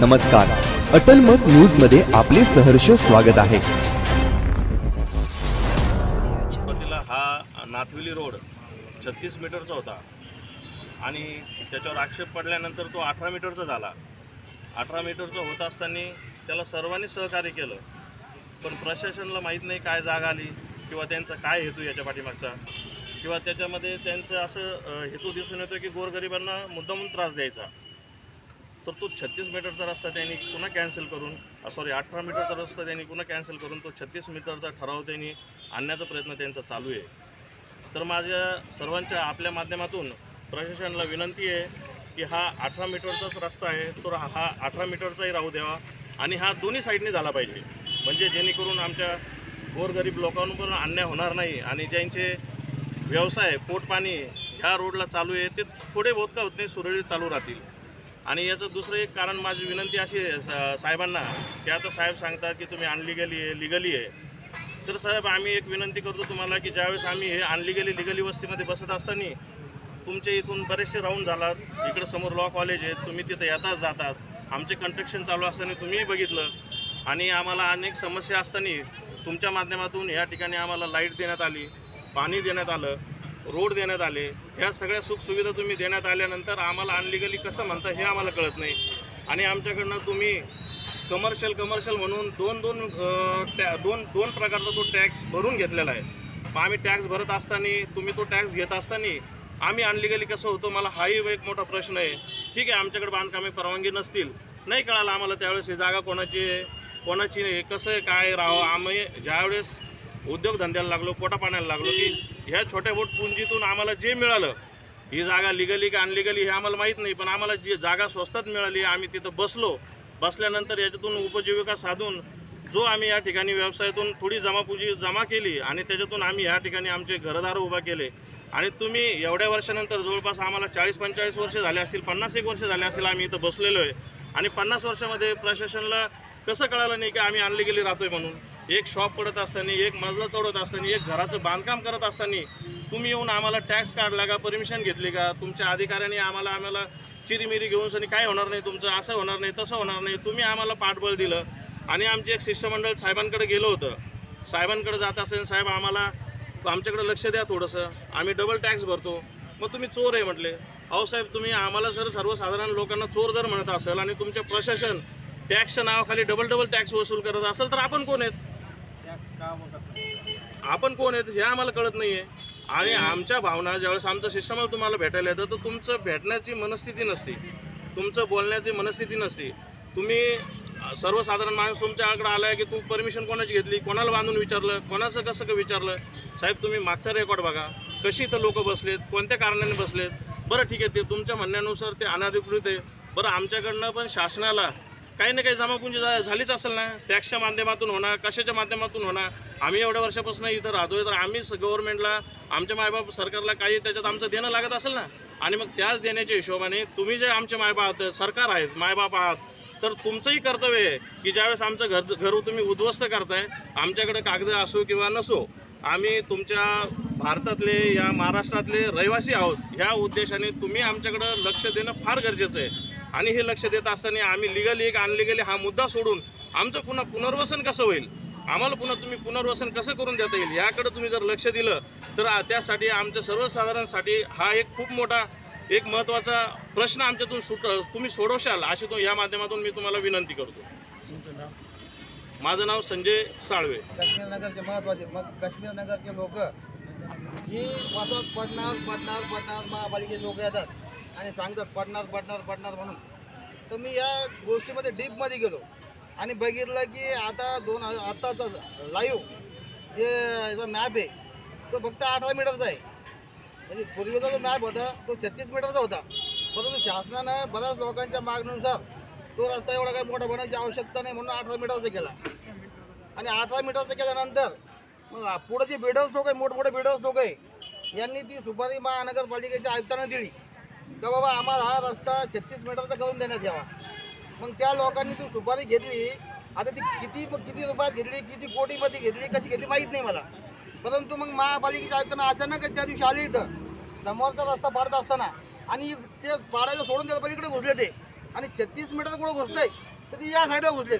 नमस्कार. अटल मत न्यूजमध्ये आपले सहर्ष स्वागत आहे. हा नाथविली रोड छत्तीस मीटरचा होता. आणि त्याच्यावर आक्षेप पडल्यानंतर तो अठरा मीटरचा झाला. अठरा मीटरचा होत असताना त्याला सर्वांनी सहकार्य केलं. पण प्रशासनाला माहीत नाही काय जाग आली किंवा त्यांचा काय हेतू याच्या पाठीमागचा. किंवा त्याच्यामध्ये त्यांचं असं हेतू दिसून येतो की गोरगरिबांना मुद्दामून त्रास द्यायचा. तर तो छत्तीस मीटरचा रस्ता त्यांनी पुन्हा कॅन्सल करून सॉरी अठरा मीटरचा रस्ता त्यांनी पुन्हा कॅन्सल करून तो छत्तीस मीटरचा ठराव त्यांनी आणण्याचा प्रयत्न त्यांचा चालू आहे. तर माझ्या सर्वांच्या आपल्या माध्यमातून प्रशासनाला विनंती आहे की हा अठरा मीटरचाच रस्ता आहे तर हा अठरा मीटरचाही राहू द्यावा आणि हा दोन्ही साईडने झाला पाहिजे. म्हणजे जेणेकरून आमच्या गोरगरीब लोकांवर पण अन्याय होणार नाही आणि ज्यांचे व्यवसाय पोटपाणी ह्या रोडला चालू आहे ते थोडे बहुत का होत नाही सुरळीत चालू राहतील. आणि याचं दुसरं एक कारण माझी विनंती अशी आहे सा- साहेबांना की आता साहेब सांगतात की तुम्ही आणली गेली आहे लिगली आहे. तर साहेब आम्ही एक विनंती करतो तुम्हाला की ज्यावेळेस आम्ही हे आणली गेली लिगली वस्तीमध्ये बसत असताना तुमच्या इथून बरेचसे राऊंड झालात इकडं समोर लॉ कॉलेज आहेत तुम्ही तिथं येताच जातात. आमचे कंस्ट्रक्शन चालू असताना तुम्हीही बघितलं. आणि आम्हाला अनेक समस्या असताना तुमच्या माध्यमातून या ठिकाणी आम्हाला लाइट देण्यात आली पाणी देण्यात आलं. रोड देण्यात आले. ह्या सगळ्या सुखसुविधा तुम्ही देण्यात आल्यानंतर आम्हाला अनलिगली कसं म्हणता हे आम्हाला कळत नाही. आणि आमच्याकडनं तुम्ही कमर्शियल कमर्शियल म्हणून दोन दोन टॅ दोन दोन प्रकारचा तो टॅक्स भरून घेतलेला आहे. मग आम्ही टॅक्स भरत असताना तुम्ही तो टॅक्स घेत असताना आम्ही अनलिगली कसं होतो? मला हाही एक मोठा प्रश्न आहे. ठीक आहे आमच्याकडे बांधकामे परवानगी नसतील. नाही कळालं आम्हाला त्यावेळेस ही जागा कोणाची आहे? कोणाची नाही? कसं आहे? काय राहावं आम्ही ज्यावेळेस उद्योगधंद्याला लागलो पोटा पाण्याला लागलो की ह्या छोट्या बोट पुंजीतून आम्हाला जे मिळालं ही जागा लिगली का अनलिगली हे आम्हाला माहीत नाही पण आम्हाला जी जागा स्वस्तात मिळाली आम्ही तिथं बसलो. बसल्यानंतर याच्यातून उपजीविका साधून जो आम्ही या ठिकाणी व्यवसायातून थोडी जमापुंजी जमा केली आणि त्याच्यातून आम्ही या ठिकाणी आमचे घरदार उभा केले. आणि तुम्ही एवढ्या वर्षानंतर जवळपास आम्हाला चाळीस पंचेचाळीस वर्ष झाले असतील पन्नास एक वर्ष झाले असतील आम्ही इथं बसलेलो आहे. आणि पन्नास वर्षामध्ये प्रशासनाला कसं कळालं नाही की आम्ही आणली गेली राहतोय म्हणून? एक शॉप पडत असताना एक मजला चढवत असताना एक घराचं बांधकाम करत असताना तुम्ही येऊन आम्हाला टॅक्स काढला का? परमिशन घेतली का? तुमच्या अधिकाऱ्यांनी आम्हाला आम्हाला चिरीमिरी घेऊन सनी काय होणार नाही तुमचं? असं होणार नाही तसं होणार नाही. तुम्ही आम्हाला पाठबळ दिलं. आणि आमचे एक शिष्टमंडळ साहेबांकडे गेलं होतं. साहेबांकडे जात असेल साहेब आम्हाला आमच्याकडे लक्ष द्या थोडंसं. आम्ही डबल टॅक्स भरतो. मग तुम्ही चोर आहे म्हटले. अहो साहेब तुम्ही आम्हाला सर सर्वसाधारण लोकांना चोर जर म्हणत असेल आणि तुमचे प्रशासन टॅक्सच्या नावाखाली डबल डबल टॅक्स वसूल करत असेल तर आपण कोण आहेत? आपण कोण आहेत हे आम्हाला कळत नाही आहे आणि आमच्या भावना ज्यावेळेस आमचं शिष्टमंडळ तुम्हाला भेटायला येतं तर तुमचं भेटण्याची मनस्थिती नसते. तुमचं बोलण्याची मनस्थिती नसते. तुम्ही सर्वसाधारण माणूस तुमच्याकडे आलाय की तू परमिशन कोणाची घेतली कोणाला बांधून विचारलं कोणाचं कसं का विचारलं? साहेब तुम्ही मागचा रेकॉर्ड बघा. कशी इथं लोकं बसलेत कोणत्या कारणाने बसलेत? बरं ठीक आहे ते तुमच्या म्हणण्यानुसार ते अनाधिकृत आहे. बरं आमच्याकडनं पण शासनाला काही ना काही जमापुंजी झा झालीच असेल ना. टॅक्सच्या माध्यमातून होणार कशाच्या माध्यमातून होणार आम्ही एवढ्या वर्षापासून इथं राहतोय तर आम्हीच गव्हर्नमेंटला आमच्या मायबाप सरकारला काही त्याच्यात आमचं देणं लागत असेल ना? आणि मग त्याच देण्याच्या हिशोबाने तुम्ही जे आमचे मायबाप आहात सरकार आहेत मायबाप आहात तर तुमचंही कर्तव्य आहे की ज्यावेळेस आमचं घर घर तुम्ही उद्ध्वस्त करताय आमच्याकडे कागद असो किंवा नसो आम्ही तुमच्या भारतातले या महाराष्ट्रातले रहिवासी आहोत. ह्या उद्देशाने तुम्ही आमच्याकडं लक्ष देणं फार गरजेचं आहे. आणि हे लक्ष देत असताना आम्ही लिगली एक अनलिगली हा मुद्दा सोडून आमचं पुन्हा पुनर्वसन कसं होईल? आम्हाला पुन्हा तुम्ही पुनर्वसन कसं करून देता येईल? याकडे तुम्ही जर लक्ष दिलं तर त्यासाठी आमच्या सर्वसाधारणसाठी हा एक खूप मोठा एक महत्त्वाचा प्रश्न आमच्यातून सुट तुम्ही सोडवशाल अशी तो या माध्यमातून मी तुम्हाला विनंती करतो. माझं नाव संजय साळवे. काश्मीर नगरचे महत्त्वाचे मग काश्मीर नगरचे लोक ही वसाहत पडणार पडणार पडणार महापालिकेचे लोक येतात. आणि सांगतात पडणार पडणार पडणार म्हणून. तर मी या गोष्टीमध्ये डीपमध्ये गेलो. आणि बघितलं की आता दोन हजार- आत्ताचा लाईव्ह जे याचा मॅप आहे तो फक्त अठरा मीटरचा आहे. म्हणजे पूर्वीचा जो मॅप होता तो छत्तीस मीटरचा होता. परंतु शासनानं बऱ्याच लोकांच्या मागणीनुसार तो रस्ता एवढा काही मोठा बनवायची आवश्यकता नाही म्हणून अठरा मीटरचा केला. आणि अठरा मीटरचं केल्यानंतर मग पुढे जे बिल्डर्स लोक आहे मोठमोठे बिल्डर्स लोक आहे यांनी ती सुपारी महानगरपालिकेच्या आयुक्तांना दिली. का बाबा आम्हाला हा रस्ता छत्तीस मीटरचा करून देण्यात यावा. मग त्या लोकांनी ती सुपारी घेतली. आता ती किती किती रुपयात घेतली किती कोटीमध्ये घेतली कशी घेतली माहीत नाही मला. परंतु मग महापालिकेच्या आयुक्तांना अचानकच त्या दिवशी आले इथं. समोरचा रस्ता पाडत असताना. आणि ते पाडायला सोडून त्याला पलीकडे घुसले ते. आणि छत्तीस मीटर कुठं घुसले तर ती या साईडला घुसले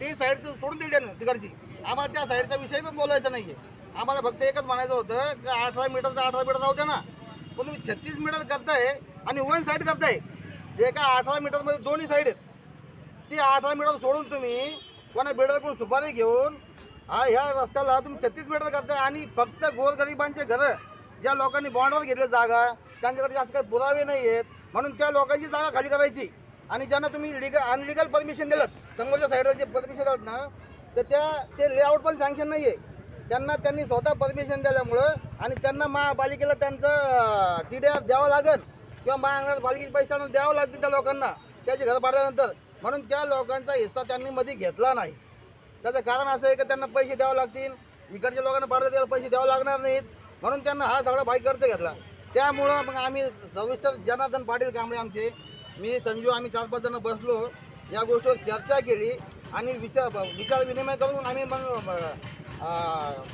ते साईड सोडून दिली ना तिकडची. आम्हाला त्या साईडचा विषय पण बोलायचा नाही आहे आम्हाला फक्त एकच म्हणायचं होतं की अठरा मीटरचा अठरा मीटर जाऊ द्या ना. पण तुम्ही छत्तीस मीटर करताय आणि वन साईड करताय जे का अठरा मीटरमध्ये दोन्ही साईड आहेत. ती अठरा मीटर सोडून तुम्ही कोणा बिल्डरकडून सुपारी घेऊन हा ह्या रस्त्याला तुम्ही छत्तीस मीटर करताय आणि फक्त गोरगरिबांचे घरं ज्या लोकांनी बॉन्डवर घेतले जागा त्यांच्याकडे जास्त काही पुरावे नाही आहेत म्हणून त्या लोकांची जागा खाली करायची. आणि ज्यांना तुम्ही लिगल अनलिगल परमिशन दिलं समोरच्या साईडला जे परमिशन आहेत ना तर त्या ते लेआउट पण सँक्शन नाही आहे त्यांना त्यांनी स्वतः परमिशन दिल्यामुळं आणि त्यांना महापालिकेला त्यांचं टी डी एफ द्यावं लागेल. किंवा महानगरपालिकेचे पैसे त्यांना द्यावं लागतील त्या लोकांना त्याचे घर पाडल्यानंतर. म्हणून त्या लोकांचा हिस्सा त्यांनी मध्ये घेतला नाही. त्याचं कारण असं आहे की त्यांना पैसे द्यावे लागतील. इकडच्या लोकांना पाडलं त्याला पैसे द्यावे लागणार नाहीत. म्हणून त्यांना हा सगळा भाई खर्च घेतला. त्यामुळं मग आम्ही सविस्तर जनार्दन पाटील कांबळे आमचे मी संजू आम्ही चार पाच जण बसलो. या गोष्टीवर चर्चा केली. आणि विचार विचार विनिमय करून आम्ही मग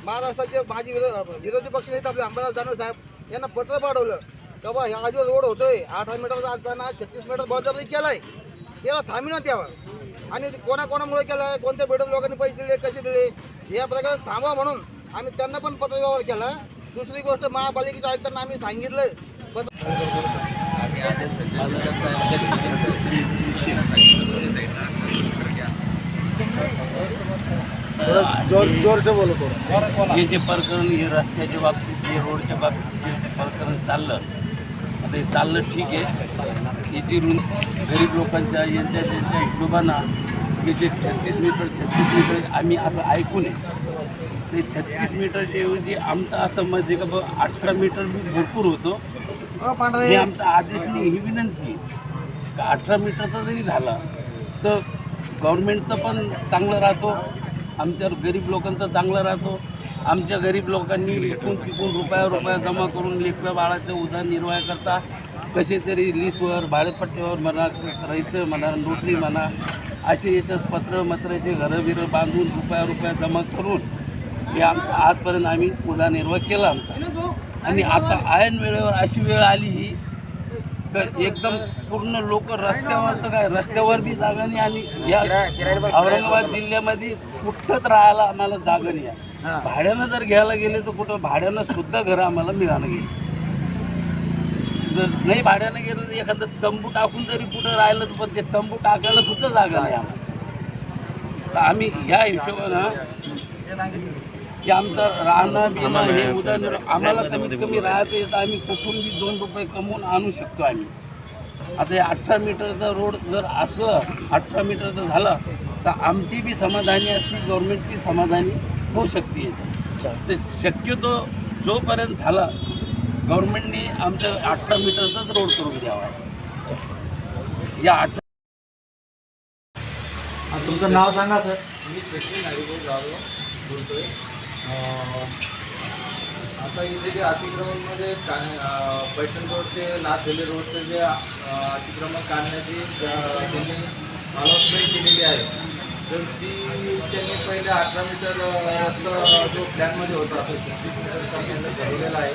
महाराष्ट्राचे माजी विरो विरोधी पक्ष नेते आपले अंबादास दानवे साहेब यांना पत्र पाठवलं. का बा ह्या जो रोड होतोय अठरा मीटरचा असताना छत्तीस मीटर बळजबरी केलाय. त्याला थांबिना त्यावर आणि ते कोणाकोणामुळे केलं आहे कोणत्या बेडर लोकांनी पैसे दिले कसे दिले या प्रकारे थांबवा म्हणून आम्ही त्यांना पण पत्रव्यवहार केला. दुसरी गोष्ट महापालिकेच्या आयुक्तांना आम्ही सांगितलं पत्र आम्ही आदेश संचालकांचा त्यांना सांगितलं दोन्ही साईडला हे जे प्रकरण हे रस्त्याच्या बाबतीत जे रोडच्या बाबतीत जे प्रकरण चाललं आता हे चाललं ठीक आहे. याची रुंद गरीब लोकांच्या यांच्या त्यांच्या हिशोबानं हे जे छत्तीस मीटर छत्तीस मीटर आम्ही असं ऐकून आहे ते छत्तीस मीटरच्या ऐवजी आमचं असं मत आहे का बा अठरा मीटर बी भरपूर होतो. हे आमचा आदेश नाही ही विनंती का अठरा मीटरचा जरी झाला तर गव्हर्नमेंटचं पण चांगलं राहतो. आमच्या गरीब लोकांचा चांगला राहतो. आमच्या गरीब लोकांनी इकडून चिकून रुपया रुपया जमा करून लेकरं बाळाचं उदरनिर्वाह करता. कसे तरी लिस्टवर भाडेपट्ट्यावर म्हणा राहायचं म्हणा नोटरी म्हणा असे याच्यात पत्र मत्राचे घरं बिरं बांधून रुपया रुपया जमा करून हे आमचं आजपर्यंत आम्ही उदरनिर्वाह केला आमचा. आणि आता ऐन वेळेवर अशी वेळ आली ही तर एकदम पूर्ण लोक रस्त्यावर तर काय रस्त्यावर बी जागा नाही आणि या औरंगाबाद जिल्ह्यामध्ये कुठंच राहायला आम्हाला जागा नाही आहे. भाड्यानं जर घ्यायला गेले तर कुठं भाड्यानं सुद्धा घरं आम्हाला मिळालं गेली जर नाही भाड्यानं गेलं तर एखादं तंबू टाकून जरी कुठं राहिलं तर पण ते तंबू टाकायला सुद्धा जागा नाही आम्हाला. तर आम्ही ह्या हिशोबानं की आमचं राहणं बिणं हे उदरनिर्वाह आम्हाला कमीत कमी राहायचं येतं आम्ही कुठून बी दोन रुपये कमवून आणू शकतो आम्ही. आता हे अठरा मीटरचा रोड जर असलं अठरा मीटरचं झालं तर आमची बी समाधानी असती गव्हर्नमेंटची समाधानी होऊ शकते. तर शक्यतो जोपर्यंत झाला गव्हर्नमेंटने आमच्या अठरा मीटरचाच रोड करून द्यावा. या अठरा तुमचं नाव सांगा सर. मी सचिन हरिभाऊ जाधव बोलतोय. आता इथे जे अतिक्रमणमध्ये का पैठण रोड ते नाथवेली रोडचे जे अतिक्रमण काढण्याची त्यांनी अनाउन्समेंट केलेली आहे. तर ती त्यांनी पहिले अठरा मीटर रस्ता जो प्लॅनमध्ये होता तो छत्तीस मीटर ठरवलेला आहे.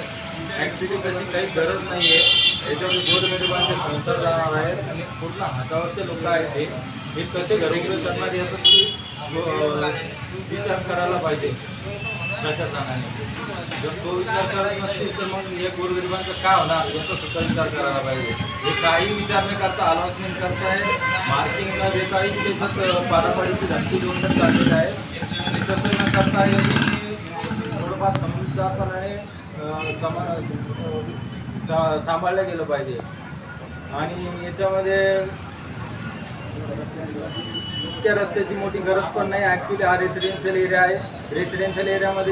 ॲक्च्युली तशी काही गरज नाही आहे याच्यावर गोरगरिबांचे संसार जाणार आहेत आणि पूर्ण हातावरचे लोक आहेत हे हे कसे घरोघरी करणार याचं तुम्ही विचार करायला पाहिजे. प्रशासनाने. जर तो विचार करत नसतील तर मग हे गोरगरिबांचं काय होणार? याचा सुद्धा विचार करायला पाहिजे. हे काही विचार न करता अलॉटमेंट करताय मार्किंग न देताही त्याच्यात पारापाडीची धमकी देऊन तर चाललेलं आहे. आणि तसं न करता यांनी थोडंफार समजूतदारपणाने समा सा- सांभाळलं गेलं पाहिजे. आणि याच्यामध्ये इतक्या रस्त्याची मोठी गरज पण नाही. ॲक्च्युली हा रेसिडेन्शियल एरिया आहे. रेसिडेन्शियल एरियामध्ये